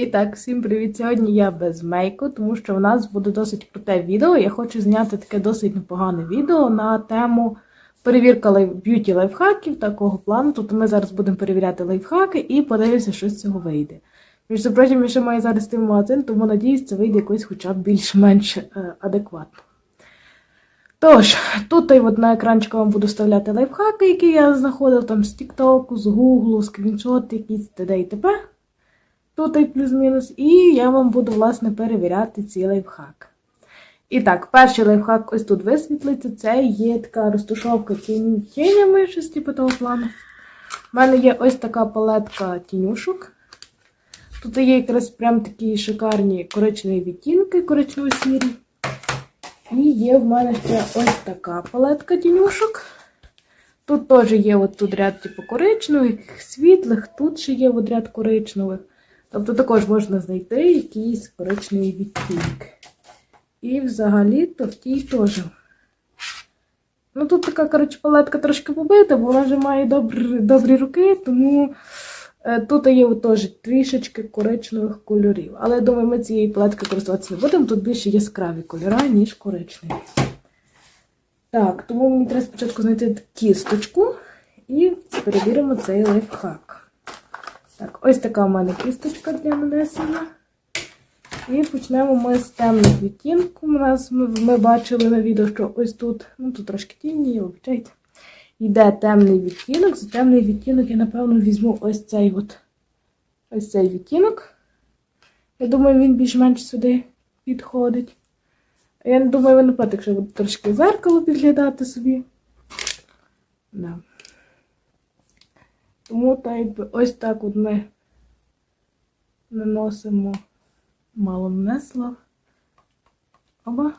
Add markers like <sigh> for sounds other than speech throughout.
І так, всім привіт! Сьогодні я без мейку, тому що в нас буде досить круте відео. Я хочу зняти таке досить непогане відео на тему перевірка б'юті лайфхаків такого плану. Тобто ми зараз будемо перевіряти лайфхаки і подивимося, що з цього вийде. Між прочим, я ще маю зараз йти магазин, тому надіюсь, це вийде якось хоча б більш-менш е, адекватно. Тож, тут от на екранчику вам буду вставляти лайфхаки, які я знаходив там з Тіктоку, з Гуглу, скріншоти якісь т.д. і т.п. Тут і плюс-мінус, і я вам буду, власне, перевіряти ці лайфхак. І так, перший лайфхак ось тут висвітлиться. Це є така розтушовка тінь- тінями, щось типу того плану. У мене є ось така палетка тінюшок. Тут є якраз прям такі шикарні коричневі відтінки, коричнево-сірі. І є в мене ще ось така палетка тінюшок. Тут теж є от тут ряд типу коричневих, світлих, тут ще є от ряд коричневих. Тобто також можна знайти якийсь коричневий відтінок. І взагалі-то в тій теж. Ну тут така, коротше, палетка трошки побита, бо вона вже має добрі, добрі руки, тому е, тут є теж трішечки коричневих кольорів. Але я думаю, ми цією палеткою користуватися не будемо. Тут більше яскраві кольори, ніж коричневі. Так, тому мені треба спочатку знайти кісточку і перевіримо цей лайфхак. Так, ось така в мене кісточка для нанесення. І почнемо ми з темних відтінків. У нас ми, ми бачили на відео, що ось тут, ну тут трошки тіні, вибачайте. Йде темний відтінок. За темний відтінок я, напевно, візьму ось цей от, ось цей відтінок. Я думаю, він більш-менш сюди підходить. Я не думаю, ви не проти, якщо буде трошки зеркало підглядати собі. Да. Тому так якби ось так от ми наносимо мало нанесла. Оба.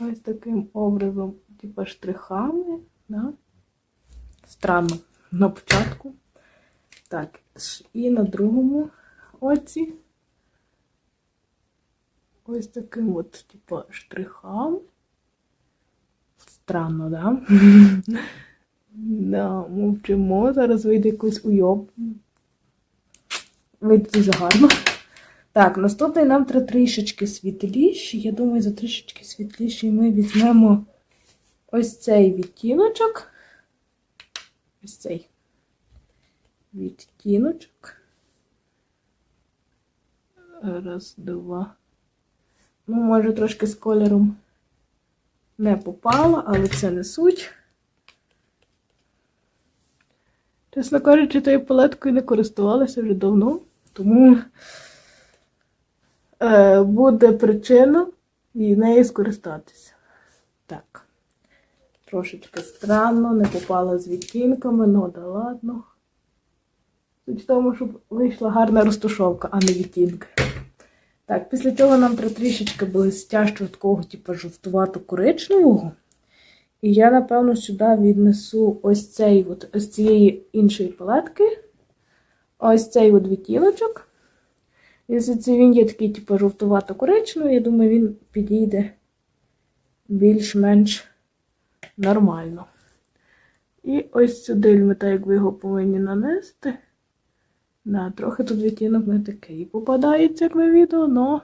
Ось таким образом, типу штрихами. Да? Странно на початку. Так, і на другому оці. Ось таким от, типу, штрихами. Странно, да? <laughs> Да, мовчимо, зараз вийде якийсь уйоб. Вийде дуже гарно. Так, наступний нам треба трішечки світліший. Я думаю, за трішечки світліший ми візьмемо ось цей відтіночок. Ось цей відтіночок. Раз, два. Ну, може, трошки з кольором не попало, але це не суть. Чесно кажучи, тою палеткою не користувалася вже давно, тому е, буде причина і нею скористатися. Так. Трошечки странно, не попала з відтінками, ну да ладно. Суть в тому, щоб вийшла гарна розтушовка, а не відтінки. Так, після цього нам треба трішечки блистящого такого, типу, жовтувато-коричневого. І я, напевно, сюди віднесу ось цей от, ось цієї іншої палетки. Ось цей от відтіночок. Якщо він є такий, типу, жовтувато-коричневий, я думаю, він підійде більш-менш нормально. І ось сюди ми так якби його повинні нанести. Да, трохи тут відтінок не такий попадається, як на відео, але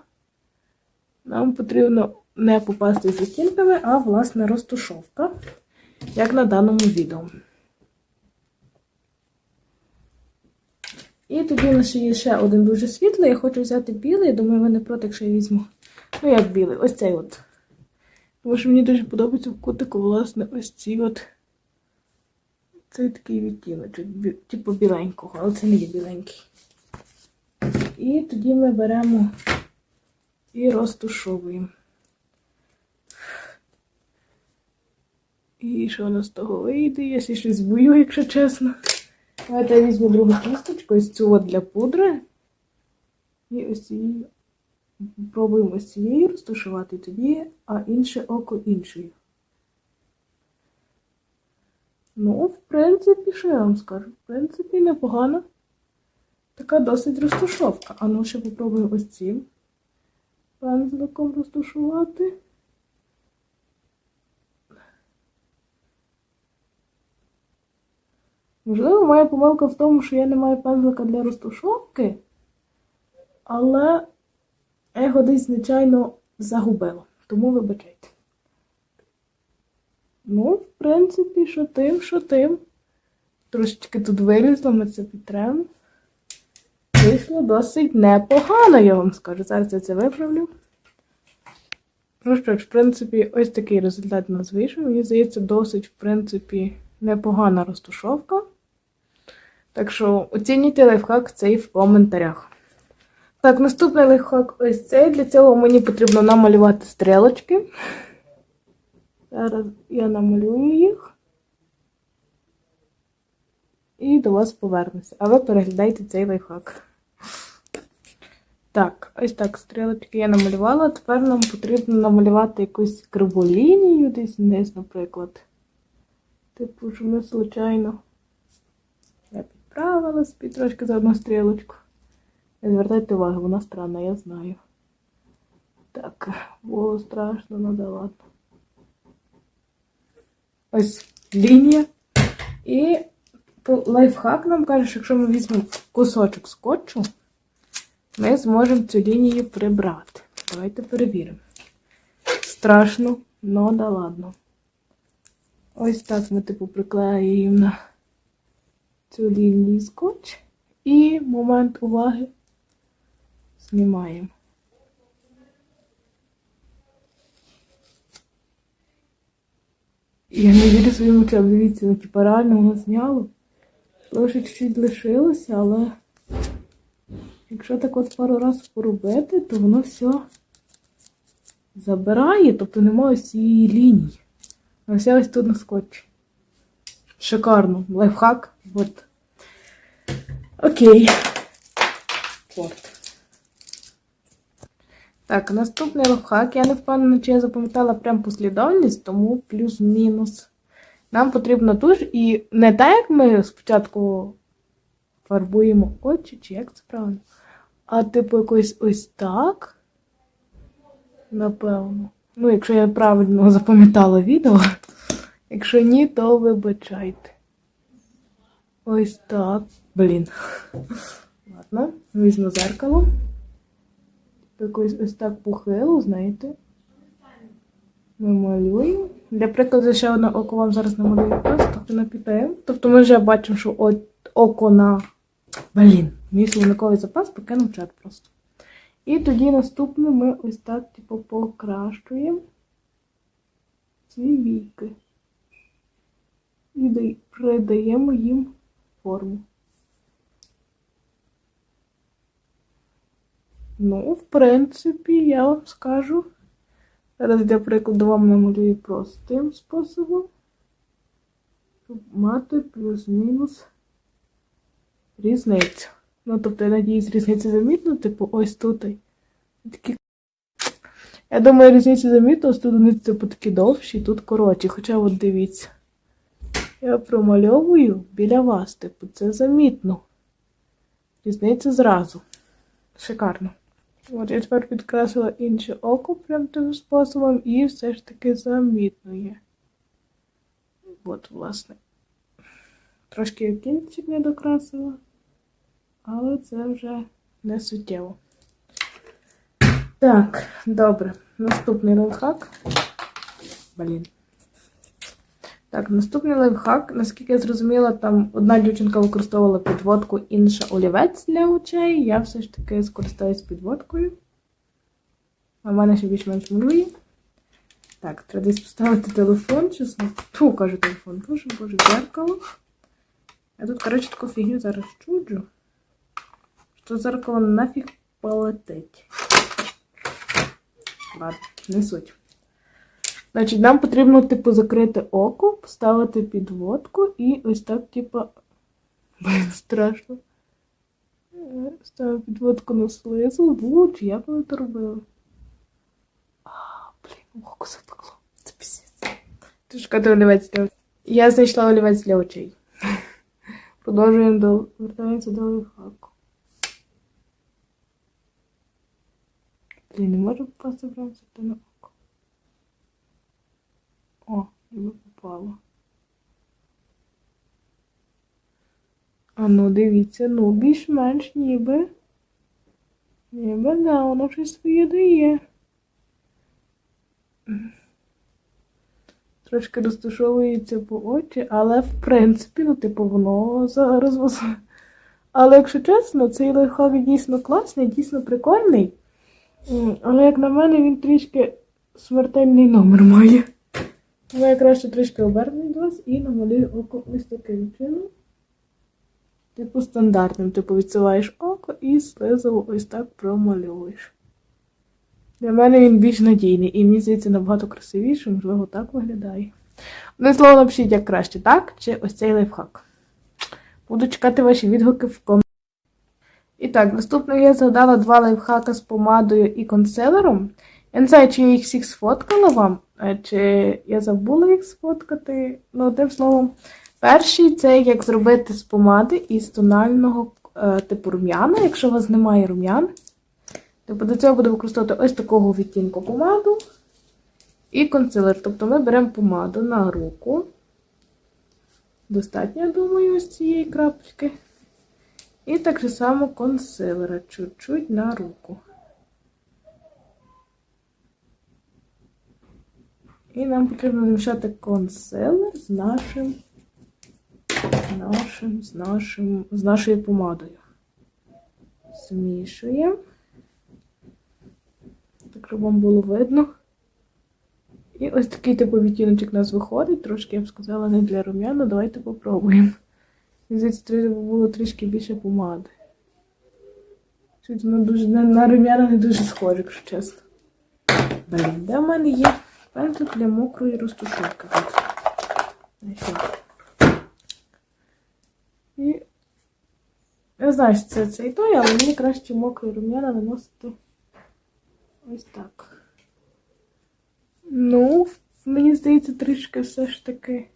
нам потрібно не попасти з відтінками, а власне розтушовка, як на даному відео. І тоді у нас є ще один дуже світлий. Я хочу взяти білий, я думаю, ви не проти, якщо я візьму. Ну, як білий, ось цей от. Тому що мені дуже подобається в кутику, власне, ось ці от. Цей такий відтіночок, типу біленького, але це не є біленький. І тоді ми беремо і розтушовуємо. І що нас з того вийде? Я ще щось бою, якщо чесно. Давайте я візьму другу кісточку, ось цю от для пудри. І ось її пробуємо з цією розташувати тоді, а інше око іншою. Ну, в принципі, що я вам скажу? В принципі, непогано. Така досить розташовка. А ну ще попробуємо ось цим пензликом розташувати. Можливо, моя помилка в тому, що я не маю пензлика для розтушовки. але я його десь, звичайно, загубила. Тому вибачайте. Ну, в принципі, що тим, що тим. Трошечки тут вилізло, ми це підтремо. Вийшло досить непогано, я вам скажу. Зараз я це виправлю. Ну що ж, в принципі, ось такий результат у нас вийшов. Мені здається, досить, в принципі, непогана розтушовка. Так що оцінюйте лайфхак цей в коментарях. Так, наступний лайфхак ось цей. Для цього мені потрібно намалювати стрілочки. Зараз я намалюю їх. І до вас повернуся. А ви переглядайте цей лайфхак. Так, ось так стрілочки я намалювала. Тепер нам потрібно намалювати якусь криву лінію десь вниз, наприклад. Типу, що ми случайно. Підправила собі трошки за одну стрілочку. Не звертайте увагу, вона странна, я знаю. Так, було страшно, ну да ладно. Ось лінія. І лайфхак нам каже, що якщо ми візьмемо кусочок скотчу, ми зможемо цю лінію прибрати. Давайте перевіримо. Страшно, ну да ладно. Ось так ми типу приклеюємо на цю лінію скотч. І момент уваги знімаємо. Я не вірю своїм очам. Дивіться, ну реально воно зняло. Лише чуть-чуть лишилося, але якщо так от пару разів поробити, то воно все забирає, тобто немає ось цієї лінії. А все ось тут на скотчі. Шикарно. Лайфхак. От. Окей. Чорт. Так, наступний лайфхак. Я не впевнена, чи я запам'ятала прям послідовність, тому плюс-мінус. Нам потрібна туш і не так, як ми спочатку фарбуємо очі, чи як це правильно, а типу якось ось так. Напевно. Ну, якщо я правильно запам'ятала відео. Якщо ні, то вибачайте. Ось так. Блін. Ладно, візьму зеркало. Якось ось так похило, знаєте. Ми малюємо. Для прикладу, ще одне око вам зараз намалюю просто на піпею. Тобто ми вже бачимо, що око на. Блін, мій словниковий запас покинув чат просто. І тоді наступне ми ось так, типу, покращуємо ці віки. І придаємо їм форму. Ну, в принципі, я вам скажу. Зараз для прикладу вам намалюю простим способом. Щоб мати плюс-мінус різницю. Ну, тобто, я надіюсь, різницю замітно, типу, ось тут. Такі... Я думаю, різницю замітно, ось тут типу такі довші, тут коротші. Хоча от дивіться. Я промальовую біля вас, типу, це замітно. Різниця зразу. Шикарно. От я тепер підкреслила інше око прям тим способом, і все ж таки замітно є. От, власне. Трошки я кінчик не докрасила, але це вже не суттєво. Так, добре. Наступний лайфхак. Блін. Так, наступний лайфхак. Наскільки я зрозуміла, там одна дівчинка використовувала підводку, інша олівець для очей. Я все ж таки скористаюсь підводкою. А в мене ще більш-менш малює. Так, треба десь поставити телефон, чесно. Фу, кажу телефон. Боже, боже, дзеркало. Я тут, коротше, таку фігню зараз чуджу. Що дзеркало нафіг полетить. Ладно, не суть. Значить, нам потрібно, типу, закрити око, поставити підводку і ось так, типу. <laughs> Страшно. Ставимо підводку на слизу, луч, як ми це робили? А, блін, око запекло. Це пісець. Ти шукати олівець для очей. Я знайшла олівець для очей. <laughs> Продовжуємо до вертаємося до лайфхаку. Блін, не можу попасти прямо сюди. О, ніби попало. А ну, дивіться, ну, більш-менш ніби. Ніби да, воно щось своє дає. Трошки розташовується по очі, але в принципі, ну, типу, воно зараз. Але якщо чесно, цей лайфхак дійсно класний, дійсно прикольний. Але як на мене, він трішки смертельний номер має. Тому я краще трішки оберну вас і намалюю око ось таким чином. Типу стандартним. Типу відсуваєш око і слизово ось так промальовуєш. Для мене він більш надійний і мені здається набагато красивіше, можливо, так виглядає. Одне слово, напишіть, як краще, так? Чи ось цей лайфхак. Буду чекати ваші відгуки в коментарях. І так, наступно я згадала два лайфхака з помадою і консилером. Я не знаю, чи я їх всіх сфоткала вам, чи я забула їх сфоткати. Ну, одним словом, перший це як зробити з помади із тонального е, типу рум'яна, якщо у вас немає рум'ян. Тобто до цього буду використовувати ось такого відтінку помаду і консилер. Тобто ми беремо помаду на руку. Достатньо, я думаю, ось цієї крапочки. І так же само консилера чуть-чуть на руку. І нам потрібно змішати консилер з нашим, нашим, з нашим, з нашою помадою. Змішуємо. Так, щоб вам було видно. І ось такий типу відтіночок у нас виходить. Трошки, я б сказала, не для рум'яна. Давайте попробуємо. Здається, треба було трішки більше помади. Щось воно дуже на, на рум'яна не дуже схоже, якщо чесно. Блін, де в мене є пензлик для мокрої розтушовки? І я знаю, що це цей той, але мені краще мокрий рум'яна наносити ось так. Ну, мені здається, трішки все ж таки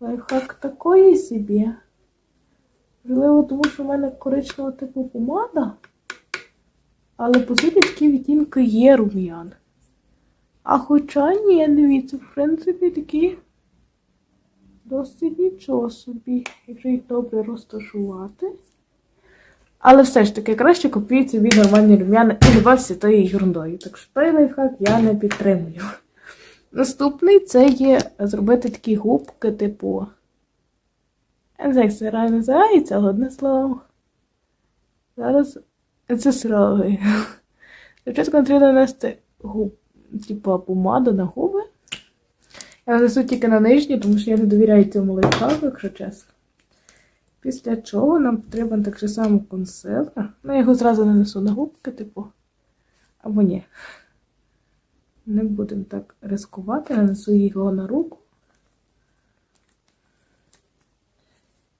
лайфхак такої собі. Можливо, тому що в мене коричневого типу помада. Але по суті такі відтінки є рум'ян. А хоча ні, дивіться, в принципі, такі досить нічого собі, якщо їх добре розташувати. Але все ж таки краще купіть собі нормальні рум'яна і бався тією ерундою. Так що той лайфхак я не підтримую. Наступний це є зробити такі губки, типу. Я не знаю, як це реально називається, але одне слово. Зараз це сроги. Спочатку потрібно нанести губ, типу помаду на губи. Я нанесу тільки на нижні, тому що я не довіряю цьому лайфхаку, якщо чесно. Після чого нам потрібен так же само консилер. Ну, я його зразу нанесу на губки, типу. Або ні. Не будемо так ризикувати, нанесу його на руку.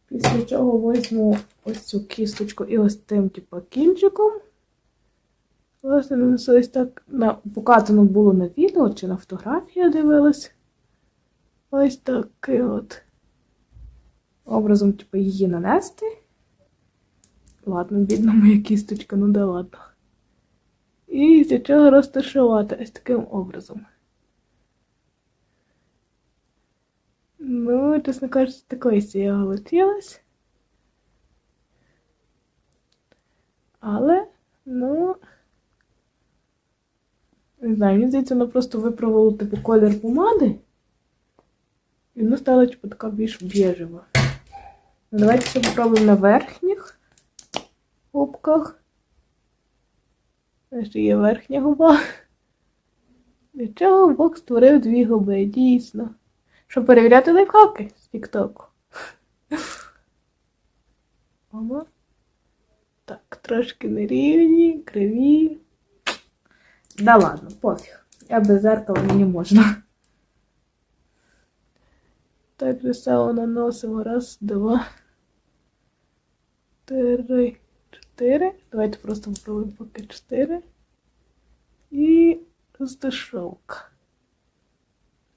Після чого візьму ось цю кісточку і ось тим, типу, кінчиком. Власне, нанесу ось так на показано було на відео чи на фотографії дивилась. Ось такий от образом, типу, її нанести. Ладно, бідна моя кісточка, ну да ладно. І чого розташувати ось таким образом. Ну, чесно кажучи, такої я хотілося. Але, ну, не знаю, мені здається, воно просто виправило типу колір помади. І воно стало типу така більш біжева. Ну, давайте ще попробуємо на верхніх губках. Ще є верхня губа. Для чого Бог створив дві губи, дійсно. Щоб перевіряти лайфхаки з Тіктоку. Так, трошки нерівні, криві. Да ладно, пофіг. Я без зеркала мені можна. Так же само наносимо. Раз, два, три, чотири. Давайте просто попробуємо поки чотири. І розташовка.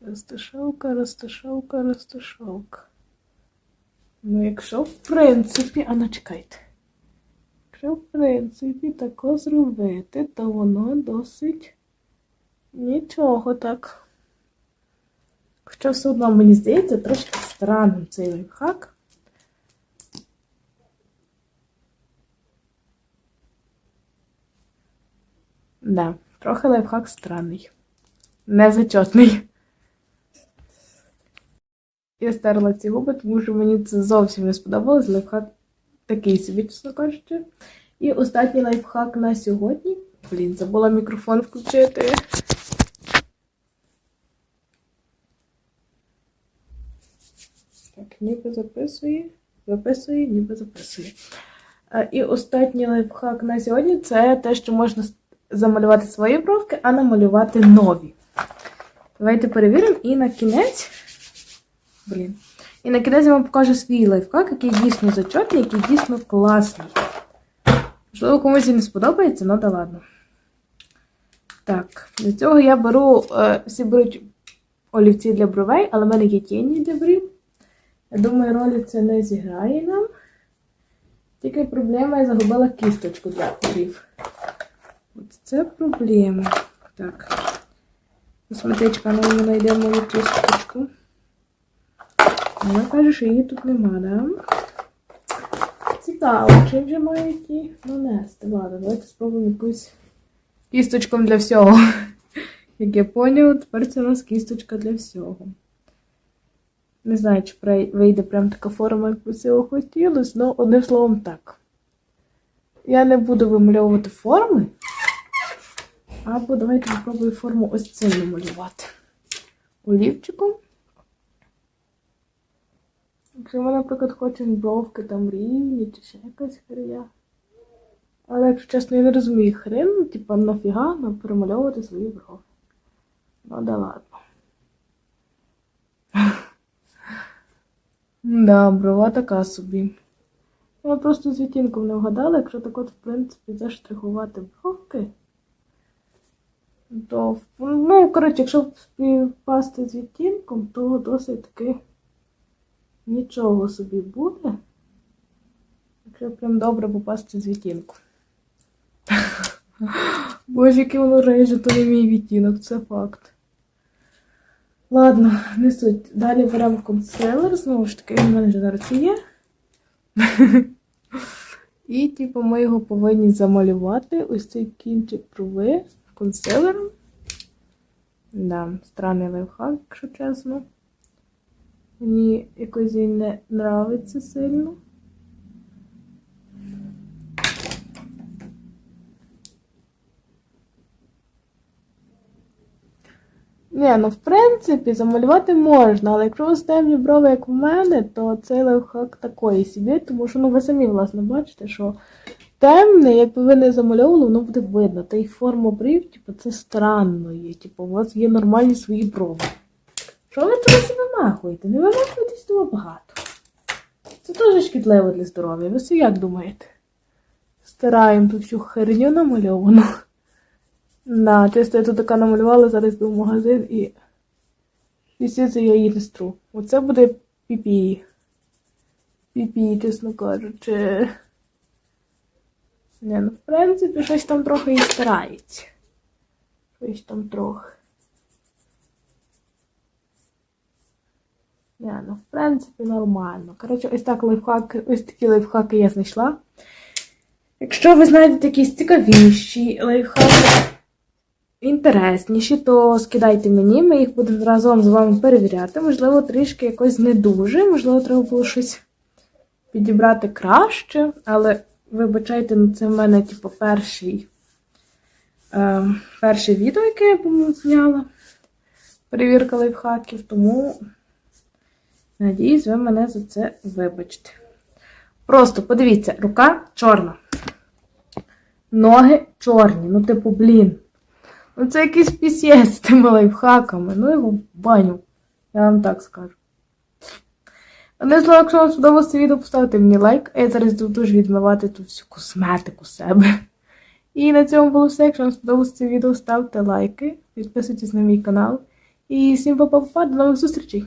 Розташовка, розташовка, розташовка. Ну, якщо в принципі, а ну чекайте. Якщо в принципі тако зробити, то воно досить нічого так. Хоча все одно мені здається трошки странним цей лайфхак. Да, трохи лайфхак странний. Незачетний. Я стерла ці губи, тому що мені це зовсім не сподобалось. Лайфхак такий собі, чесно кажучи. І останній лайфхак на сьогодні. Блін, забула мікрофон включити. Так, ніби записує, записує, ніби записує. І останній лайфхак на сьогодні це те, що можна замалювати свої бровки, а намалювати нові. Давайте перевіримо і на кінець. Блін. І на кінець я вам покажу свій лайфхак, який дійсно зачетний, який дійсно класний. Можливо, комусь і не сподобається, ну да ладно. Так, для цього я беру, е, всі беруть олівці для бровей, але в мене є тіні для брів. Я думаю, ролі це не зіграє нам. Тільки проблема, я загубила кісточку для брів. От це проблема. Так. Косметичка, ну ми знайдемо мою кісточку. Вона каже, що її тут нема, да? Цікаво, чим же мають її нанести? Ладно, давайте спробуємо якусь кісточком для всього. Як я поняв, тепер це у нас кісточка для всього. Не знаю, чи вийде прям така форма, як би цього хотілося, але одним словом так. Я не буду вимальовувати форми. Або давайте спробую форму ось цим намалювати. Олівчиком. Якщо ми, наприклад, хочемо бровки там рівні чи ще якась херня. Але, якщо чесно, я не розумію хрен, типа, нафіга нам перемальовувати свої брови. Ну да ладно. <laughs> Да, брова така собі. Я просто з відтінком не вгадала, якщо так от, в принципі, заштрихувати бровки. То, ну, коротше, якщо співпасти з відтінком, то досить таки нічого собі буде. Якщо прям добре попасти з відтінку. Боже, яке воно реже, то не мій відтінок, це факт. Ладно, не суть. Далі беремо консилер, знову ж таки, він в мене вже зараз є. І, типу, ми його повинні замалювати. Ось цей кінчик брови консилером. Да, странний лайфхак, якщо чесно. Мені якось він не нравиться сильно. Ні, ну в принципі замалювати можна, але якщо вас темні брови, як у мене, то цей лайфхак такої собі, тому що ну ви самі власне бачите, що темне, якби ви не замальовували, воно буде видно. Та й форма брів, типу, це странно є. Типу, у вас є нормальні свої брови. Що ви туди вимахуєте? Не вимахуйтесь того багато. Це теж шкідливо для здоров'я. Ви собі як думаєте? Стираємо ту всю херню намальовану. На, чисто я тут така намалювала, зараз йду в магазин і. Всі це я її не стру. Оце буде піпі. Піпі, чесно кажучи. Не, ну в принципі, щось там трохи і старається. Щось там трохи. Не, ну в принципі нормально. Коротше, ось так лайфхаки, ось такі лайфхаки я знайшла. Якщо ви знайдете якісь цікавіші лайфхаки, інтересніші, то скидайте мені, ми їх будемо разом з вами перевіряти. Можливо, трішки якось не дуже, можливо, треба було щось підібрати краще, але вибачайте, ну це в мене, типу, перший, е, перше відео, яке я зняла. Перевірка лайфхаків, тому надіюсь, ви мене за це вибачите. Просто подивіться, рука чорна. Ноги чорні. Ну, типу, блін. Ну це якийсь пісєць з тими лайфхаками. Ну його в баню. Я вам так скажу. Одне слово, якщо вам сподобалося це відео, поставте мені лайк, а я зараз дуже відмивати ту всю косметику себе. І на цьому було все. Якщо вам сподобалося це відео, ставте лайки, підписуйтесь на мій канал. І всім па-па-па, до нових зустрічей!